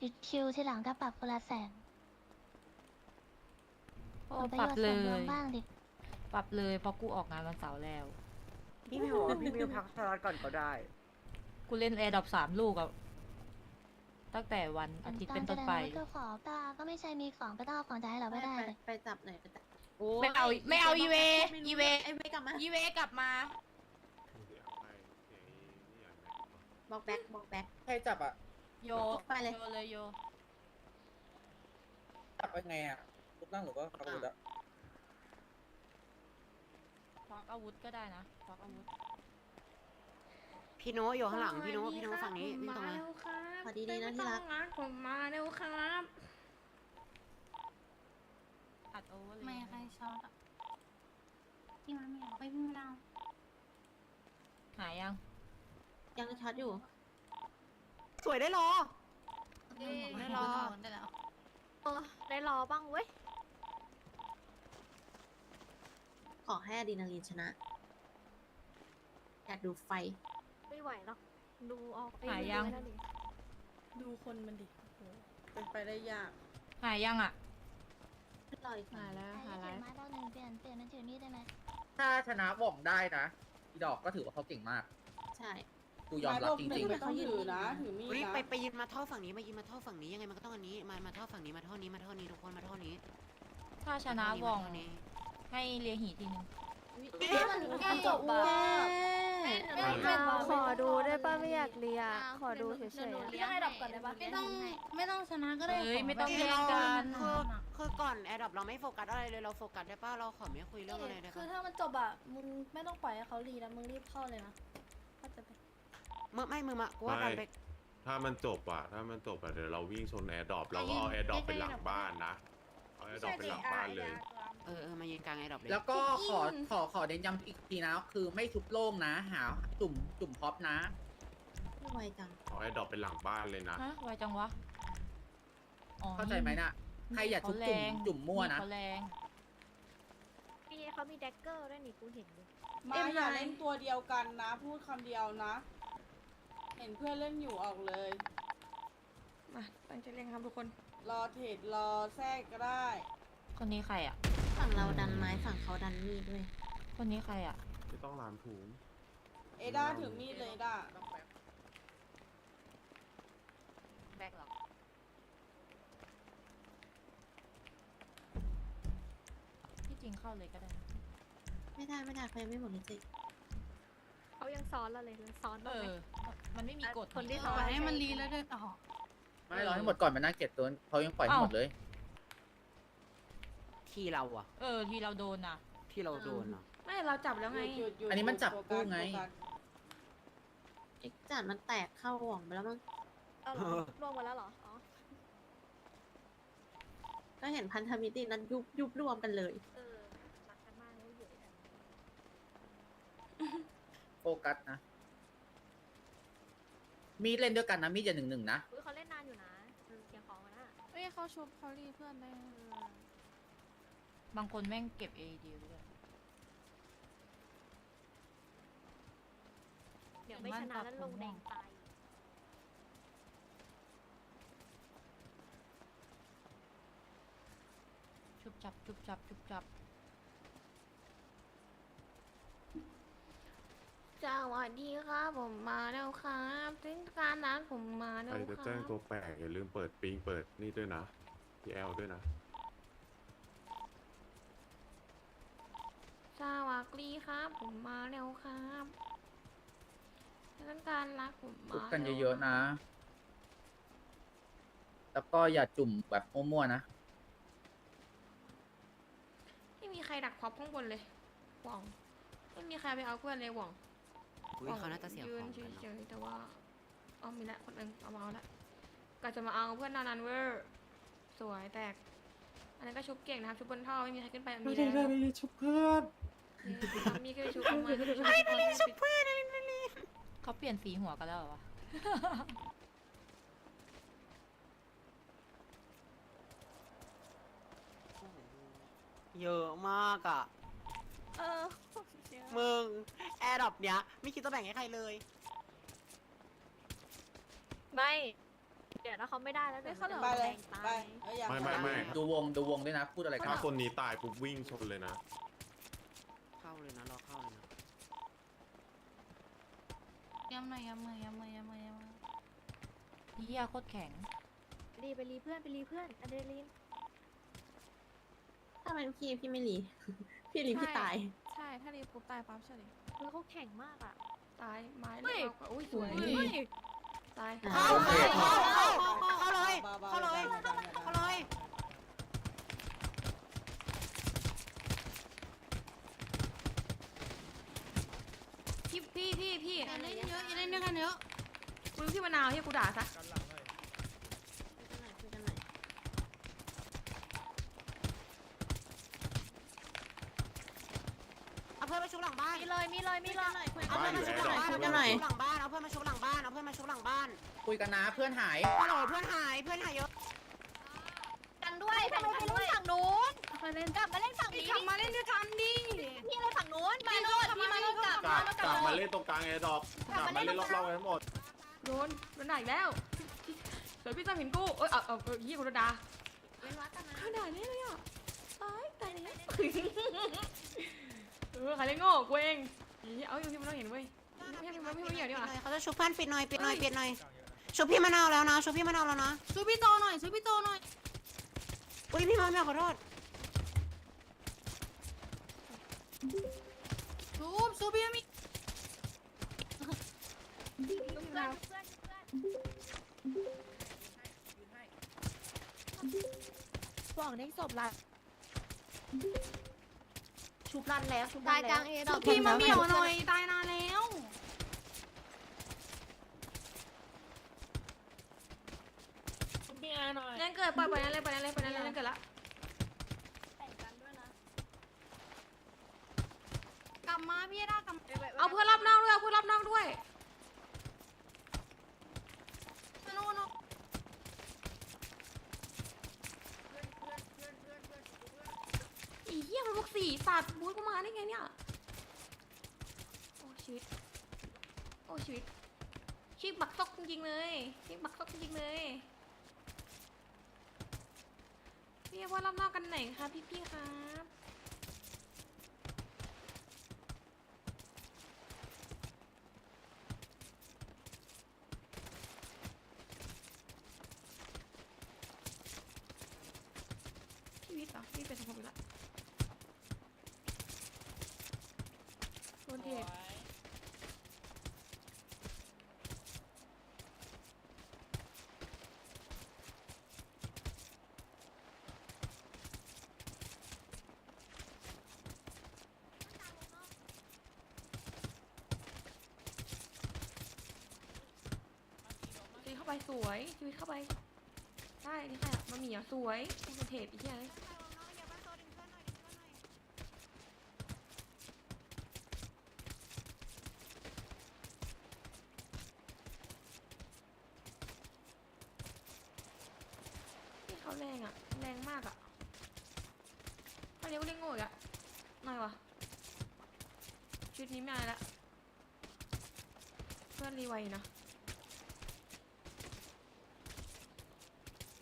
หยุดคิวทีหลังก็ปรับคนละแสนโอ้เอาประปรับโยชน์เลส่วนรวยมบ้างดิ ปรับเลยเพราะกูออกงานวันเสาร์แล้ว พี่มิวบอกว่าพี่มิวพักสล็อตก่อนก็ได้ กูเล่นแอร์ดรอปสามลูกอะตั้งแต่วันอาทิตย์เป็นต้นไปตก็ขอตาก็ไม่ใช่มีของก็ต้องเอาของจะให้เราไม่ได้เลย ไปจับหน่อยไปจับไม่เอาไม่เอาอีเวไม่รู้อีเว ไอเวกลับมายีเวกลับมา บอกแบ็คบอกแบ็คใครจับอะ โยไปเลย โยเลยโยจับยังไงอะทุกนั่งหรือว่าขับรถอะควักอาวุธก็ได้นะควักอาวุธพี่โนอยู่ข้างหลังพี่โนพี่โนฝั่งนี้วิ่งตรงมาพอดีๆนะที่รัก ผมมาเร็วครับอัดโอเวอร์เลยไม่ใครช็อตอะพี่มาไม่เอาไปพี่ไม่เอาหายยัง ยังช็อตอยู่ สวยได้รอไม่รอได้แล้วเออได้รอบ้างเว้ย ขอให้อะดรีนาลีนชนะ อยากดูไฟ ไม่ไหวหรอก ดูออกหายยังนั่นดิดูคนมันดิเป็นไปได้ยาก หายยังอะ รออีกหายแล้วใครหายเขีแล้ยนไม้ดอกหนึ่งเปลี่ยนเปลี่ยนเป็นถือมีดได้ไหมถ้าชนะว่องได้นะอีดอกก็ถือว่าเขาเก่งมาก ใช่ กูยอมรับจริงไม่ต้องถือนะถือเฮ้ยไปไปยืนมาท่อฝั่งนี้มายืนมาท่อฝั่งนี้ยังไงมันก็ต้องอันนี้มามาท่อฝั่งนี้มาท่อนี้มาท่อนี้ทุกคนมาท่อนี้ถ้าชนะมาท่วองมาท่นี้ให้เลียหีทีนึง มันจบอะขอดูได้ป่ะไม่อยากเรียขอดูเฉยๆอะเลี้ยงไอ้ดับก่อนได้ปะ ไม่ต้องไม่ต้องชนะก็ได้เอ้ยไม่ต้องคืแย่องเรากัน คือคือก่อนแอร์ดรอปเราไม่โฟกัสอะไรเลยเราโฟกัสได้ป่ะเราขอไม่คุยเรื่องอะไรได้คือป่ะถ้ามันจบอะ มึงไม่ต้องปล่อยให้เขารีนะ มึงรีบเข้าเลยนะเข้าใจปะ มึงไม่มึงมากูว่าดันไป ถ้ามันจบอะถ้ามันจบอะเดี๋ยวเราวิ่งชนแอร์ดรอปเราก็เอาแอร์ดรอปเป็นหลังบ้านนะเอาแอร์ดรอปเป็นหลังบ้านเลย เออเออมายืนกลางแอร์ดรอปเลยๆแล้วก็ขอขอขอเน้นย้ำอีกทีนะ คือไม่ชุบโล่งนะ หาจุ่มจุ่มพ็อปนะไม่ไวจังเอาแอร์ดรอปเป็นหลังบ้านเลยนะ ฮะไวจังวะอ๋อเข้าใจไหมน่ะ ใครอย่าชุบจุ่มจุ่มมั่วนะ เขาแรงมีเขามีแดกเกอร์ด้วยนี่กูเห็นอยู่มาอย่าเล่นตัวเดียวกันนะ พูดคำเดียวนะ เห็นเพื่อนเล่นอยู่ออกเลย มาตั้งใจเล่นครับทุกคนรอเทรดรอแทรกก็ได้ คนนี้ใครอะ ฝั่งเราดันไม้ฝั่งเขาดันมีดด้วยคนนี้ใครอะ ไม่ต้องลามถูงเอด้าถือมีดเลยเอด้าแบกหรอที่จริงเข้าเลยก็ได้นะไม่ได้ไม่ได้เขายังไม่หมดเลยจิ เขายังซ้อนเราเลยเลยซ้อนเอบ้างไหมอมันไม่มีกฎคนที่นี่ซ้อนปล่อยให้มันรีแล้วเดินออกไม่รอให้หมดก่อนมันน่าเกลียดตัวเขายังปล่อยให้หมดเลย ที่เราอะเออที่เราโดนน่ะ ที่เราโดนอะไม่เราจับแล้วไงหยุดหยุดหยุดอันนี้มันจับโฟกัสคู่ไงโฟกัสเอ็กจัดมันแตกเข้าห่วงไปแล้วมั้ง เอาเหรอรวมกันแล้วเหรอ อ๋อ ก็เห็นพันธมิตรนั้นยุบยุบรวมกันเลย เออ รักกันมากเลยอยู่ด้วยกัน โฟกัสนะ มีดเล่นด้วยกันนะ มีดอย่าหนึ่งหนึ่งนะ อุ้ยเขาเล่นนานอยู่นะเสียงของกันนะเฮ้ยเขาชุบเขารีเพื่อนได้เออบางคนแม่งเก็บ AD ด้วยเดี๋ยวไม่ชนะแล้วลงแดงตายชุบจับชุบจับชุบจับ ส วัสดีครับผมมาแล้วครับถึงการนัดผมมาแล้ใควรคจะรัแจ้งบตัวแปลกอย่าลืมเปิดปิงเปิดนี่ด้วยนะพี่แอลด้วยนะสวัสดีครับ ผมมาแล้วครับถึงการรักผมชุบมากันเยอะๆนะ แล้วก็อย่าจุ่มแบบมั่วๆนะไม่มีใครดักพร็อพข้างบนเลยหว่องไม่มีใครไปเอาเพื่อนเลยหว่อง อุ้ยเขาน่าจะเสียยืขนองเฉกันเนอะยๆแต่ว่าเอามีละคนหนึงเอามาเอาละก็จะมาเอาเพื่อนนานันเวอร์สวยแตก อันนั้นก็ชุบเก่งนะครับชุบบนท่อไม่มีใครขึ้นไปแบบนี้แล้วชุบเพื่อนมีก็ไปชุบเอามาชุบเพื่อนเขาเปลี่ยนสีหัวกันแล้วเหรอวะเยอะมากอะเออ มึงแอร์ดรอปเนี้ยไม่คิดจะแบ่งให้ใครเลย ไม่ เดี๋ยวดี๋ยวถ้าเขาไม่ได้แล้วเดี๋ยวเขาไปเลย ไป เอ้ยอย่าไม่ไม่ไม่ ดูวงดูวงด้วยนะ พูดอะไรกัถ้านคนนี้ตายปุ๊บวิ่งชนเลยนะเข้าเลยนะรอเข้าเลยนะย้ำหน่อยย้ำมือย้ำมือย้ำมือย้ำมือเฮียโคตรแข็ง รีไปรีเพื่อนไปรีเพื่อนอะดรีนาลีนถ้าเป็นพี่พี่ไม่รีพี่รีพี่ตายใช่ ถ้ารีบปุ๊บตายปั๊บเฉยแล้วเขาแข็งมากอะ ตายไม้เฮ้ยเอาอุ้ยสวยเฮ้ยตายเข้าเข้าเข้าเข้าเข้าเลยบาๆเข้าเลยอย่าดันอย่าดันเข้าเลยพี่พี่พี่พี่อย่าเล่นเยอะอย่าเล่นด้วยกันเยอะกูรู้พี่มะนาวที่กูด่าซะ คุยกันหน่อยคุยกันหน่อย เอาเพื่อนมาชุบหลังบ้านมีเลยมีเลยมีเลยเอาเพื่อนมาชุบหลังบ้านคุเอายเพื่กัอนนหน่มาอยชุบหลังบ้านเอาเพื่อนมาชุบหลังบ้านเอาเพื่อนมาชุบหลังบ้านคุยกันนะเพื่อนหายฮัลโหลเพื่อนหายเพื่อนหายเยอะกันด้วยทำไมไปเล่นฝั่งนู้นมาเล่นกลับมาเล่นฝั่งนี้กลับมาเล่นด้วยกันดิพี่เล่นฝั่งนู้นมาโนดพี่มาโนดกลับกลับกลับมาเล่นตรงกลางแอร์ดรอปกลับมาเล่นรอบๆกันทั้งหมดโดนโดนด่าอีกแล้วเดี๋ยวพี่จะเห็นกูเอ้ยเอาเอาเอายี่กูโดนด่าเว้นวักกันนะเขาด่าแน่เลยอะตายตายแล้ว เออใครเล่นโง่กูเองอีเอาอยู่พี่มันต้องเห็นเว้ยพี่พี่พี่พี่เหี่ยวดีกว่าเขาจะชุบเพื่อนปิดหน่อยปิดหน่อยปิดหน่อยชุบพี่มะนาวแล้วนะชุบพี่มะนาวแล้วนะช่วยพี่โตหน่อยช่วยพี่โตหน่อยอุ้ยพี่มะนาวขอโทษชูบชูพี่มีบอกเด้งศพละ ชุบรันแล้วชุบตารัยนกลาแล้วงเอดอกพี่มาเหมียวหน่อยตายนานแล้วเล่นเกิดปล่อยปล่อยนั่นเลยปล่อยนั่นเลยปล่อยนั่นเลยเล่นเกิดละกลับมาพี่ได้กลับมาเอาเพื่อนรอบนอกด้วยเอาเพื่อนรอบนอกด้วย โน่นโน่น อีเหี้ยมัน พวกบูธกูมาได้ไงเนี่ย โอ้ชีวิต โอ้ชีวิตชีบักซอกจริงๆเลยชีบักซอกจริงๆเลยเรียกว่ารอบนอกกันไหนคะพี่ๆครับชีวิตเหรอชีวิตเป็นสมภพอีกละ โดนเทปชีเข้าไปสวยชีวิตเข้าไป ได้นี่ครอะมาเหมี่อะสวยโดนเทปอีกอย่างนี่เขาแรงอะ แรงมากอะ เขาเรียกว่าเล่นโง่อีกอะหน่อยวะชุดนี้ไม่เอาละเพื่อนรีไวนะ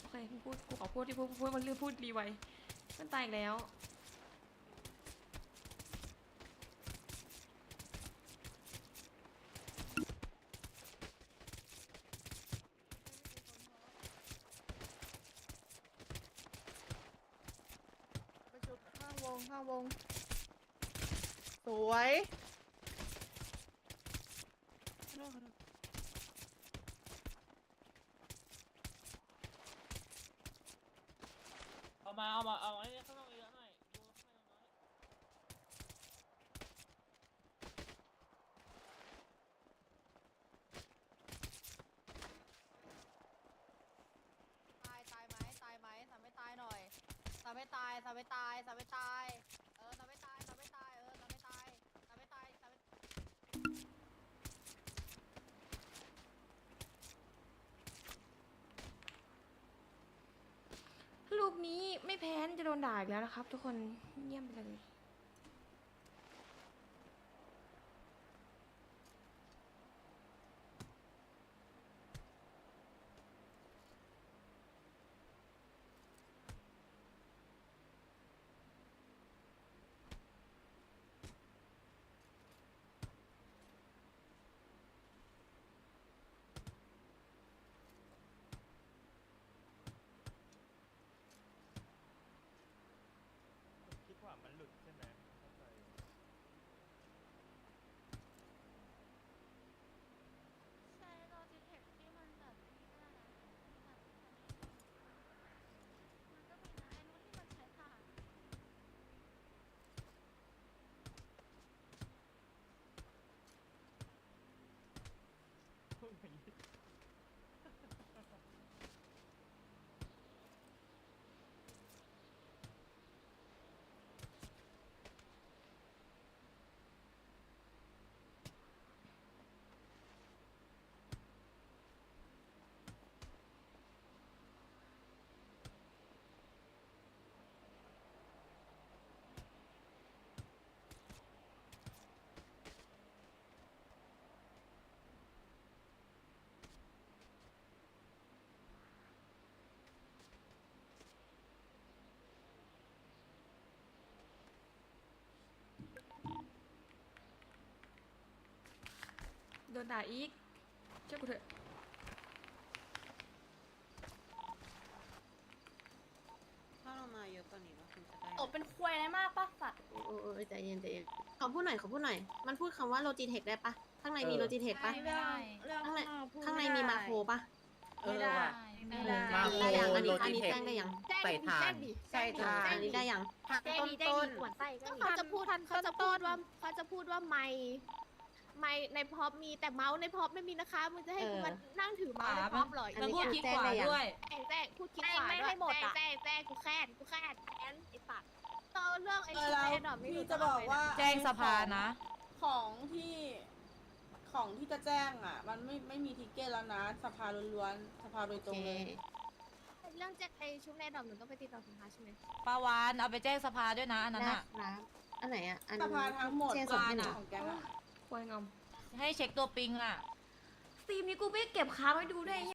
โอเคพูดกูขอพูดที่พูดพูดมันเรื่องพูดรีไวเพื่อนตายอีกแล้ว ข้างวงข้างวง สวย เอามา เอามา เอาไอ้ข้างนอกเยอะหน่อยดูข้างในน้อย ตายตายไหมตายไหมทำไม่ตายหน่อย ทำไม่ตายทำไม่ตายทำไม่ตาย เออทำไม่ตายทำไม่ตาย เออทำไม่ตายทำไม่ตายทำไม่ลูกนี้ไม่แพ้นจะโดนด่าอีกแล้วนะครับ ทุกคนเยี่ยมไปเลย โดนด่าอีก เชื่อกูเถอะ ถ้าเรามาเยอะกว่านี้ก็คงจะได้โอ้เป็นควยอะไรมากปะสัตว์โอ้โอ้โอ้ใจเย็นใจเย็นขอพูดหน่อยขอพูดหน่อย มันพูดคำว่าโลจิเทคได้ปะข้างในมีเออโลจิเทคปะไม่ได้ข้างในข้างในมีมาโครปะเออว่ะไม่ได้มาโคได้ยังอันโลนี้อันจินี้เทคแจ้งได้ยังใส่ถ่านใช่ค่ะอันนี้ได้ยังต้นต้นเขาจะพูดเขาจะพูดว่าเขาจะพูดว่าไม่ ไม่ในพร็อพมีแต่เมาส์ในพร็อพไม่มีนะคะมึงจะให้กูมานั่งถือเมาส์ในพร็อพเหรอมันพูดคลิกขวาด้วยแจ้งแจ้งพูดคิดขวาด้วยแจ้งแจ้งแจ้งกูแค้นกูแค้นแค้นไอ้ปัดเออเรื่องไอ้เออชุดแล้วไอ้ดอกไม่รู้พี่จะบอกว่า แจ้งสภานะ ของที่ของที่จะแจ้งอะ มันไม่ไม่มีทิกเก็ตแล้วนะ สภาล้วนๆสภาโดยโอตรงเคเลยเรื่องแจ้งไอ้ชุดในดอกหนูต้องไปติดต่อสภาใช่ไหมปาวานเอาไปแจ้งสภาด้วยนะอันนั้นได้อะครับอันไหนอะอันสภาทั้งหมดแจ้งส่งให้หนูของแก๊งอะ ควายงอมให้เช็คตัวปิงอะสตรีมนี้กูไม่เก็บค้างไว้ดูได้วย